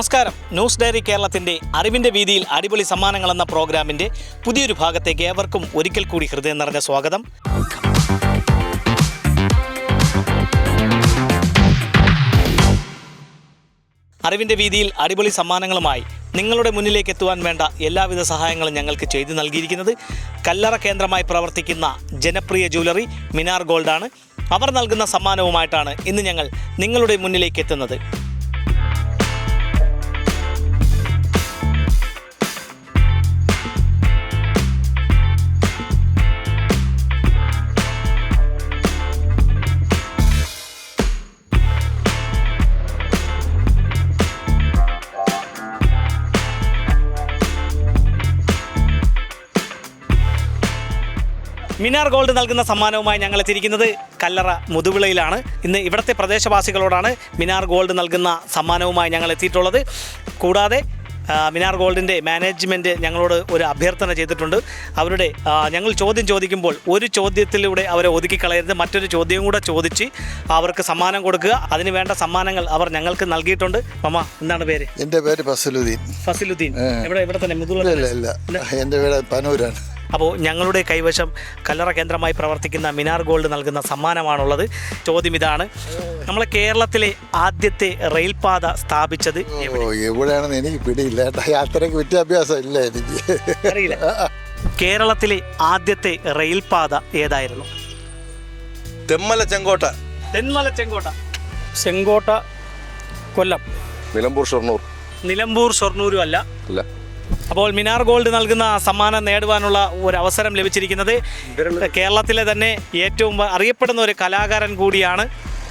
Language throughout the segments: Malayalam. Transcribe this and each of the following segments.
നമസ്കാരം. ന്യൂസ് ഡയറി കേരളത്തിന്റെ അറിവിന്റെ വീതിയിൽ അടിപൊളി സമ്മാനങ്ങൾ എന്ന പ്രോഗ്രാമിന്റെ പുതിയൊരു ഭാഗത്തേക്ക് ഏവർക്കും ഒരിക്കൽ കൂടി ഹൃദയം നിറഞ്ഞ സ്വാഗതം. അറിവിന്റെ വീതിയിൽ അടിപൊളി സമ്മാനങ്ങളുമായി നിങ്ങളുടെ മുന്നിലേക്ക് എത്തുവാൻ വേണ്ട എല്ലാവിധ സഹായങ്ങളും ഞങ്ങൾക്ക് ചെയ്തു നൽകിയിരിക്കുന്നത് കല്ലറ കേന്ദ്രമായി പ്രവർത്തിക്കുന്ന ജനപ്രിയ ജ്വല്ലറി മിനാർ ഗോൾഡാണ്. അവർ നൽകുന്ന സമ്മാനവുമായിട്ടാണ് ഇന്ന് ഞങ്ങൾ നിങ്ങളുടെ മുന്നിലേക്ക് എത്തുന്നത്. മിനാർ ഗോൾഡ് നൽകുന്ന സമ്മാനവുമായി ഞങ്ങൾ എത്തിയിരിക്കുന്നത് കല്ലറ മുതുവിളയിലാണ്. ഇന്ന് ഇവിടുത്തെ പ്രദേശവാസികളോടാണ് മിനാർ ഗോൾഡ് നൽകുന്ന സമ്മാനവുമായി ഞങ്ങൾ എത്തിയിട്ടുള്ളത്. കൂടാതെ മിനാർ ഗോൾഡിന്റെ മാനേജ്മെന്റ് ഞങ്ങളോട് ഒരു അഭ്യർത്ഥന ചെയ്തിട്ടുണ്ട്. അവരുടെ ഞങ്ങൾ ചോദ്യം ചോദിക്കുമ്പോൾ ഒരു ചോദ്യത്തിലൂടെ അവരെ ഒതുക്കിക്കളയരുത്. മറ്റൊരു ചോദ്യം കൂടെ ചോദിച്ച് അവർക്ക് സമ്മാനം കൊടുക്കുക. അതിന് വേണ്ട സമ്മാനങ്ങൾ അവർ ഞങ്ങൾക്ക് നൽകിയിട്ടുണ്ട്. മമ്മ എന്താണ് പേര്? എന്റെ പേര് ഫസലുദ്ദീൻ. ഫസലുദ്ദീൻ. ഇവിടെ ഇവിടെ തന്നെ? ഇല്ല എന്റെ വീട് പനൂരാണ്. അപ്പോൾ ഞങ്ങളുടെ കൈവശം കല്ലറ കേന്ദ്രമായി പ്രവർത്തിക്കുന്ന മിനാർ ഗോൾഡ് നൽകുന്ന സമ്മാനമാണുള്ളത്. ചോദ്യം ഇതാണ്. നമ്മളെ കേരളത്തിലെ ആദ്യത്തെ റെയിൽപാത സ്ഥാപിച്ചത് എവിടെയാണെന്ന് എനിക്ക് പിടിയില്ല. യാത്രയ്ക്ക് വിദ്യാഭ്യാസം ഇല്ല എനിക്ക്? അറിയില്ല. കേരളത്തിലെ ആദ്യത്തെ റെയിൽപാത ഏതായിരുന്നു? തെന്മല ചെങ്കോട്ട. തെന്മല ചെങ്കോട്ട. ചെങ്കോട്ട കൊല്ലം. നിലമ്പൂർ ഷൊർണൂർ. നിലമ്പൂർ ഷൊർണൂരും അല്ല. അല്ല. അപ്പോൾ മിനാർ ഗോൾഡ് നൽകുന്ന സമ്മാനം നേടുവാനുള്ള ഒരു അവസരം ലഭിച്ചിരിക്കുന്നത് കേരളത്തിലെ തന്നെ ഏറ്റവും അറിയപ്പെടുന്ന ഒരു കലാകാരൻ കൂടിയാണ്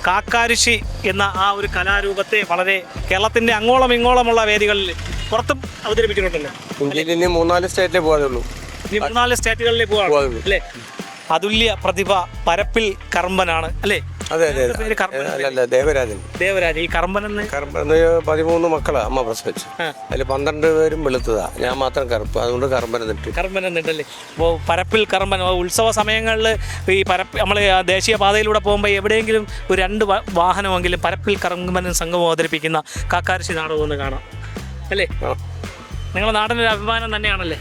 കാക്കാരുശി എന്ന ആ ഒരു കലാരൂപത്തെ വളരെ കേരളത്തിന്റെ അങ്ങോളം ഇങ്ങോളമുള്ള വേദികളിൽ പുറത്തും അവതരിപ്പിച്ചിട്ടുണ്ടല്ലോ. ഇന്ത്യയിൽ ഇനി മൂന്നാൽ സ്റ്റേറ്റിലേ പോകാതുള്ളൂ ഇനി മൂന്നാൽ സ്റ്റേറ്റുകളിലേ പോവാണ് പോകാതുള്ളൂ അല്ലേ? അതുല്യ പ്രതിഭ പരപ്പിൽ കർമ്മനാണ് അല്ലേ? അതെ അതെ പേര് കർമ്മൻ അല്ല ദേവരാജൻ. ദേവരാജ് ഈ എന്ന് പതിമൂന്ന് മക്കളാ അമ്മ പ്രസവിച്ചു. അതിൽ പന്ത്രണ്ട് പേരും വെളുത്തതാ. ഞാൻ മാത്രം കറുപ്പ് അതുകൊണ്ട് കറുമ്പനെ നിട്ടു കർമ്മൻ എന്നിട്ടല്ലേ? അപ്പോൾ പരപ്പിൽ കർമ്മൻ. ഉത്സവ സമയങ്ങളിൽ ഈ പരപ്പ് നമ്മൾ ദേശീയ പാതയിലൂടെ പോകുമ്പോൾ എവിടെയെങ്കിലും ഒരു രണ്ട് വാഹനമെങ്കിലും പരപ്പിൽ കർമ്മനും സംഘവും അവതരിപ്പിക്കുന്ന കാക്കാരശി നാടകം ഒന്ന് കാണാം. അല്ലേ? നിങ്ങളുടെ നാടിനൊരു അഭിമാനം തന്നെയാണല്ലേ?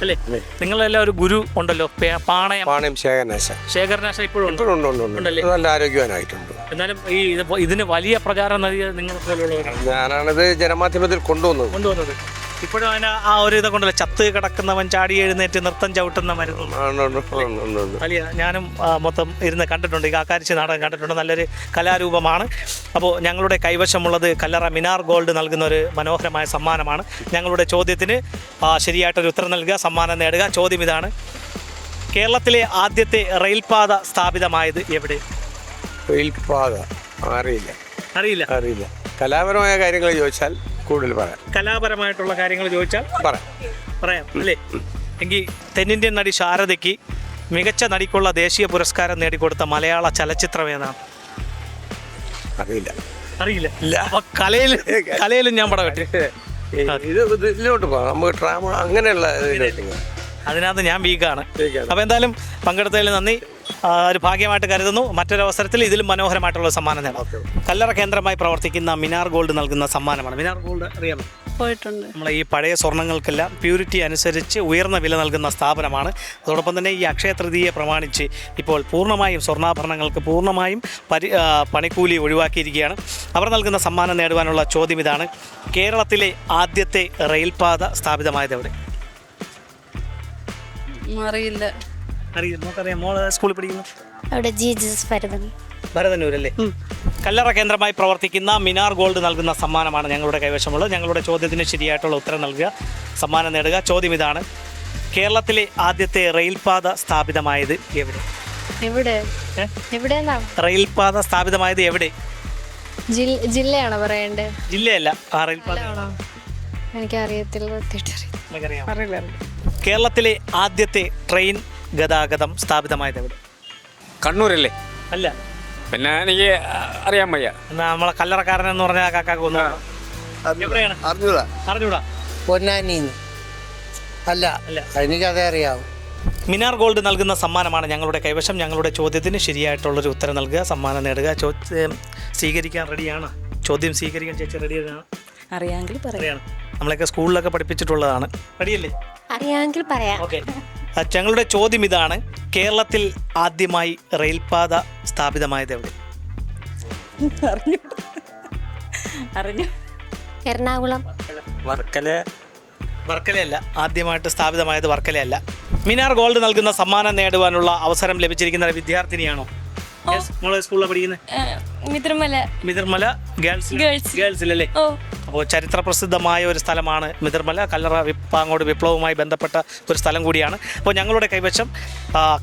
അല്ലേ? നിങ്ങളെല്ലാം ഒരു ഗുരു ഉണ്ടല്ലോ പേ- പാണയം. പാണയം ശേഖരനാശ ശേഖരനാശ ഇപ്പോഴും ഉണ്ട്? ഉണ്ട് ഉണ്ട് ഉണ്ട് ഉണ്ടല്ലേ? നല്ല ആരോഗ്യവാനായിട്ടുണ്ട്. എന്നാലും ഈ ഇത് ഇതിന് വലിയ പ്രചാരം നൽകിയത് നിങ്ങളെ പോലുള്ളവരാണ് ഞാനാണിത് ജനമാധ്യമത്തിൽ കൊണ്ടുവന്നത്. കൊണ്ടുവന്നത്. ഇപ്പോഴും അതിന് ആ ഒരു ഇതൊക്കെ ചത്ത് കിടക്കുന്നവൻ ചാടി എഴുന്നേറ്റ് നൃത്തം ചവിട്ടുന്ന മരുന്ന്. വലിയ ഞാനും മൊത്തം ഇരുന്ന് കണ്ടിട്ടുണ്ട്. ഈ കാക്കാരിച്ച് നാടകം കണ്ടിട്ടുണ്ട്. നല്ലൊരു കലാരൂപമാണ്. അപ്പോൾ ഞങ്ങളുടെ കൈവശമുള്ളത് കല്ലറ മിനാർ ഗോൾഡ് നൽകുന്ന ഒരു മനോഹരമായ സമ്മാനമാണ്. ഞങ്ങളുടെ ചോദ്യത്തിന് ശരിയായിട്ടൊരു ഉത്തരം നൽകുക സമ്മാനം നേടുക. ചോദ്യം ഇതാണ്. കേരളത്തിലെ ആദ്യത്തെ റെയിൽപാത സ്ഥാപിതമായത് എവിടെ? റെയിൽപാത. അറിയില്ല. അറിയില്ല. അറിയില്ല. കലാപരമായ കാര്യങ്ങൾ ചോദിച്ചാൽ കൂടുതൽ പറയാം. കലാപരമായിട്ടുള്ള കാര്യങ്ങൾ ചോദിച്ചാൽ പറയാം. പറയാം അല്ലേ? എങ്കിൽ തെന്നിന്ത്യൻ നടി ശാരദയ്ക്ക് മികച്ച നടിക്കുള്ള ദേശീയ പുരസ്കാരം നേടിക്കൊടുത്ത മലയാള ചലച്ചിത്രം ഏതാണ്? അറിയില്ല. അറിയില്ല. അപ്പൊ കലയിൽ കലയിലും ഞാൻ പടം ഇത് ഇത് ഇതിലോട്ട് പോകാം. നമുക്ക് ഡ്രാമ അങ്ങനെയുള്ള. അതിനകത്ത് ഞാൻ വീക്കാണ് അപ്പോൾ എന്തായാലും പങ്കെടുത്തതിൽ നന്ദി. ഒരു ഭാഗ്യമായിട്ട് കരുതുന്നു. മറ്റൊരു അവസരത്തിൽ ഇതിലും മനോഹരമായിട്ടുള്ള സമ്മാനം നേടാം. കല്ലറ കേന്ദ്രമായി പ്രവർത്തിക്കുന്ന മിനാർ ഗോൾഡ് നൽകുന്ന സമ്മാനമാണ്. മിനാർ ഗോൾഡ് അറിയാമോ? പോയിട്ടുണ്ട്. നമ്മളെ ഈ പഴയ സ്വർണങ്ങൾക്കെല്ലാം പ്യൂരിറ്റി അനുസരിച്ച് ഉയർന്ന വില നൽകുന്ന സ്ഥാപനമാണ്. അതോടൊപ്പം തന്നെ ഈ അക്ഷയ തൃതീയെ പ്രമാണിച്ച് ഇപ്പോൾ പൂർണമായും സ്വർണാഭരണങ്ങൾക്ക് പൂർണമായും പരി പണിക്കൂലി ഒഴിവാക്കിയിരിക്കുകയാണ്. അവർ നൽകുന്ന സമ്മാനം നേടുവാനുള്ള ചോദ്യം ഇതാണ്. കേരളത്തിലെ ആദ്യത്തെ റെയിൽപാത സ്ഥാപിതമായത് എവിടെ? അറിയില്ല അറിയില്ല. നമുക്കറിയാം. മോൾ സ്കൂളിൽ പഠിക്കുന്നു. അവിടെ ജീസസ് ഭരതൻ. ഭരതന്നൂരല്ലേ? കല്ലറ കേന്ദ്രമായി പ്രവർത്തിക്കുന്ന മിനാർ ഗോൾഡ് നൽകുന്ന സമ്മാനമാണ് ഞങ്ങളുടെ കൈവശമുള്ളത്. ഞങ്ങളുടെ ചോദ്യത്തിന് ശരിയായിട്ടുള്ള ഉത്തരം നൽകുക സമ്മാനം നേടുക. ചോദ്യം ഇതാണ്. കേരളത്തിലെ ആദ്യത്തെ റെയിൽപാത സ്ഥാപിതമായത് എവിടെ? എവിടെ? റെയിൽപാത സ്ഥാപിതമായത് എവിടെ? ജില്ലയാണോ പറയണ്ടേ? ജില്ലയല്ല. ആ റെയിൽപാത. എനിക്കറിയത്തില്ല. അറിയില്ല. കേരളത്തിലെ ആദ്യത്തെ ട്രെയിൻ ഗതാഗതം സ്ഥാപിതമായത് എവിടെ കണ്ണൂരല്ലേ? അല്ല. പിന്നെ എനിക്ക് അറിയാൻ വയ്യ. എന്നാ നമ്മളെ കല്ലറക്കാരൻ എന്ന് പറഞ്ഞാൽ കാക്കാക്ക് ഒന്ന് എവിടെയാണ് അറിഞ്ഞൂടാ? അറിഞ്ഞൂടാ. പൊന്നാനി അല്ല. അല്ല. എനിക്കതേ അറിയാവൂ. മിനാർ ഗോൾഡ് നൽകുന്ന സമ്മാനമാണ് ഞങ്ങളുടെ കൈവശം. ഞങ്ങളുടെ ചോദ്യത്തിന് ശരിയായിട്ടുള്ളൊരു ഉത്തരം നൽകുക സമ്മാനം നേടുക. ചോദ്യം സ്വീകരിക്കാൻ റെഡിയാണ് ചോദ്യം സ്വീകരിക്കാൻ ചേച്ചി റെഡിയാണ് അറിയാമെങ്കിൽ നമ്മളൊക്കെ സ്കൂളിലൊക്കെ പഠിപ്പിച്ചിട്ടുള്ളതാണ്. റെഡിയല്ലേ അറിയാമെങ്കിൽ പറയാം. ഓക്കെ. ഞങ്ങളുടെ ചോദ്യം ഇതാണ്. കേരളത്തിൽ ആദ്യമായി റെയിൽപാത സ്ഥാപിതമായത് എവിടെ? അറിഞ്ഞു. അറിഞ്ഞു. എറണാകുളം. വർക്കല. വർക്കലയല്ല. ആദ്യമായിട്ട് സ്ഥാപിതമായത് വർക്കലയല്ല. മിനാർ ഗോൾഡ് നൽകുന്ന സമ്മാനം നേടുവാനുള്ള അവസരം ലഭിച്ചിരിക്കുന്ന വിദ്യാർത്ഥിനിയാണോ? Yes, മോളെ സ്കൂളിൽ പഠിക്കുന്നത് മിത്രമല. Mithirmala girls girls. ഗേൾസിലല്ലേ? ഓ. അപ്പോൾ ചരിത്ര പ്രസിദ്ധമായ ഒരു സ്ഥലമാണ് മിതിർമല. കല്ലറ വിപ്പാങ്ങോട് വിപ്ലവവുമായി ബന്ധപ്പെട്ട ഒരു സ്ഥലം കൂടിയാണ്. അപ്പോൾ ഞങ്ങളുടെ കൈവശം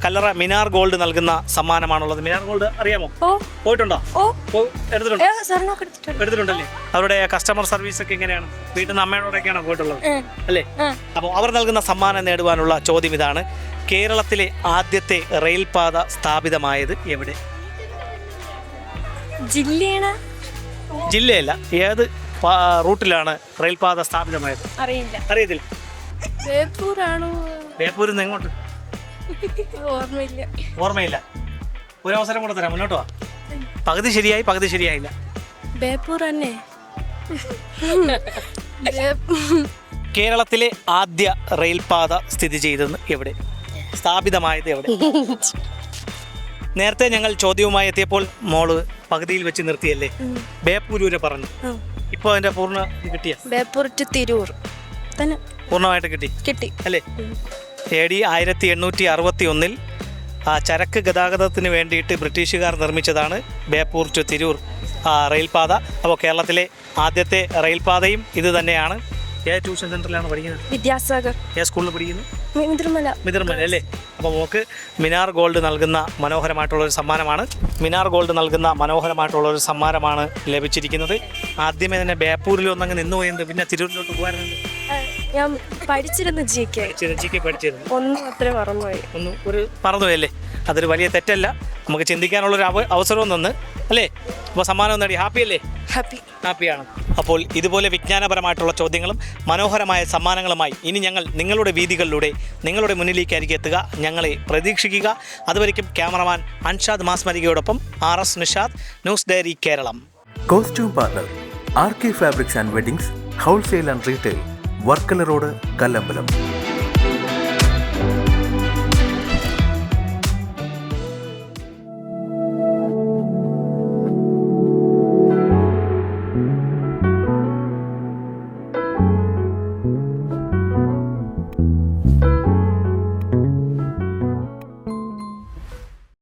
കല്ലറ മിനാർ ഗോൾഡ് നൽകുന്ന സമ്മാനമാണുള്ളത്. മിനാർ ഗോൾഡ് അറിയാമോ? പോയിട്ടുണ്ടോ? എടുത്തിട്ടുണ്ടോ. എടുത്തിട്ടുണ്ടല്ലേ? അവരുടെ കസ്റ്റമർ സർവീസ് ഒക്കെ എങ്ങനെയാണ്? വീട്ടിൽ നിന്ന് അമ്മയോടൊക്കെയാണോ പോയിട്ടുള്ളത്? അല്ലേ? അപ്പോൾ അവർ നൽകുന്ന സമ്മാനം നേടുവാനുള്ള ചോദ്യം ഇതാണ്. കേരളത്തിലെ ആദ്യത്തെ റെയിൽപാത സ്ഥാപിതമായത് എവിടെ? ജില്ലയാണ്? ജില്ലയല്ല. ഏത് റൂട്ടിലാണ് റെയിൽപാത സ്ഥാപിതമായത്. അറിയില്ല. അറിയത്തില്ല. ബേപ്പൂരാണോ? ബേപ്പൂരിൽ നിന്ന് എങ്ങോട്ട്? ഓർമ്മയില്ല. ഓർമ്മയില്ല. ഒരു അവസരം കൂടെ തരാം മുന്നോട്ട് വാ. പകുതി ശരിയായി പകുതി ശരിയായില്ല. ബേപ്പൂർ തന്നെ. കേരളത്തിലെ ആദ്യ റെയിൽപാത സ്ഥിതി ചെയ്തത് എവിടെ? സ്ഥാപിതമായത് എവിടെ? നേരത്തെ ഞങ്ങൾ ചോദ്യവുമായി എത്തിയപ്പോൾ മോൾ പകുതിയിൽ വെച്ച് നിർത്തിയല്ലേ? ബേപ്പൂരൂരെ പറഞ്ഞു. ഇപ്പോൾ അതിന്റെ പൂർണ കിട്ടിയ? ബേപ്പൂർ ടു തിരൂർ. തന്നെ. പൂർണമായിട്ട് കിട്ടി? കിട്ടി. അല്ലേ? എ ഡി ആയിരത്തി എണ്ണൂറ്റി അറുപത്തി ഒന്നിൽ ചരക്ക് ഗതാഗതത്തിന് വേണ്ടിയിട്ട് ബ്രിട്ടീഷുകാർ നിർമ്മിച്ചതാണ് ബേപ്പൂർ ടു തിരൂർ ആ, റെയിൽപാത. അപ്പോൾ കേരളത്തിലെ ആദ്യത്തെ റെയിൽപാതയും ഇത് തന്നെയാണ്. ഏത് ട്യൂഷൻ സെന്ററിലാണ് പഠിക്കുന്നത്? വിദ്യാസാഗർ. ഏത് സ്കൂളിൽ പഠിക്കുന്നത് മിതിർമല. അല്ലേ? അപ്പോൾ മോക്ക് മിനാർ ഗോൾഡ് നൽകുന്ന മനോഹരമായിട്ടുള്ള ഒരു സമ്മാനമാണ്. മിനാർ ഗോൾഡ് നൽകുന്ന മനോഹരമായിട്ടുള്ള ഒരു സമ്മാനമാണ് ലഭിച്ചിരിക്കുന്നത്. ആദ്യമേ തന്നെ ബേപ്പൂരിൽ ഒന്നങ്ങ് നിന്നു പോയത് പിന്നെ തിരൂരിലോട്ട് പോകാറുണ്ട് ഞാൻ പഠിച്ചിരുന്നു ജി കെ ചിരഞ്ചിക്ക് പഠിച്ചിരുന്നു. ഒന്നും അത്ര മറന്നുപോയി. ഒന്ന് ഒരു പറഞ്ഞതല്ലേ അതൊരു വലിയ തെറ്റല്ല. നമുക്ക് ചിന്തിക്കാനുള്ള ഒരു അവ- അവസരവും തന്ന്. അല്ലേ? അപ്പോൾ സമ്മാനം നേടി. ഹാപ്പി അല്ലേ? ഹാപ്പി ഹാപ്പിയാണ് അപ്പോൾ ഇതുപോലെ വിജ്ഞാനപരമായിട്ടുള്ള ചോദ്യങ്ങളും മനോഹരമായ സമ്മാനങ്ങളുമായി ഇനി ഞങ്ങൾ നിങ്ങളുടെ വീതികളിലൂടെ നിങ്ങളുടെ മുന്നിലേക്കായിരിക്കും എത്തുക. ഞങ്ങളെ പ്രതീക്ഷിക്കുക. അതുവരിക്കും cameraman Anshad മാസ്മരികയോടൊപ്പം R S Nishad news diary Keralam. Costume parlour R K fabrics and weddings wholesale and retail Varkala road Kallambalam.